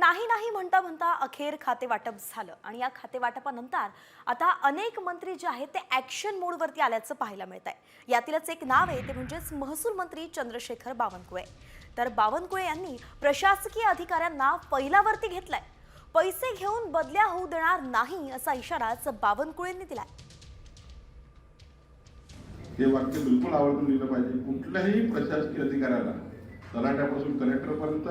नाही नाही म्हणता म्हणता अखेर खाते वाटप झालं. आणि या खाते वाटपानंतर आता अनेक मंत्री जे आहेत ते ऍक्शन मोडवरती आल्याचं पाहायला मिळत आहे यातीलच एक नाव आहे ते म्हणजेच महसूल मंत्री चंद्रशेखर बावनकुळे. तर बावनकुळे यांनी प्रशासकीय अधिकाऱ्यांना पहिल्यावरती घेतलाय. पैसे घेऊन बदल्या होऊ देणार नाही असा इशाराच बावनकुळेंनी दिलाय. हे वाक्य बिलकुल आवडून लिहिलं पाहिजे. कुठल्याही प्रशासकीय अधिकाऱ्याला तलाट्यापासून कलेक्टरपर्यंत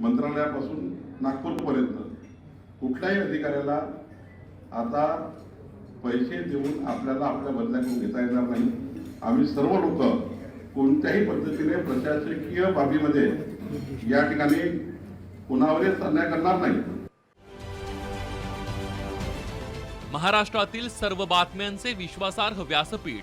मंत्रालयापासून नागपूरपर्यंत. कुठल्याही अधिकाऱ्याला आता पैसे देऊन आपल्याला आपल्या बदल्याकडून घेता येणार नाही. आम्ही सर्व लोक कोणत्याही पद्धतीने प्रशासकीय बाबीमध्ये या ठिकाणी कुणावरच अन्याय करणार नाही. महाराष्ट्रातील सर्व बातम्यांचे विश्वासार्ह व्यासपीठ.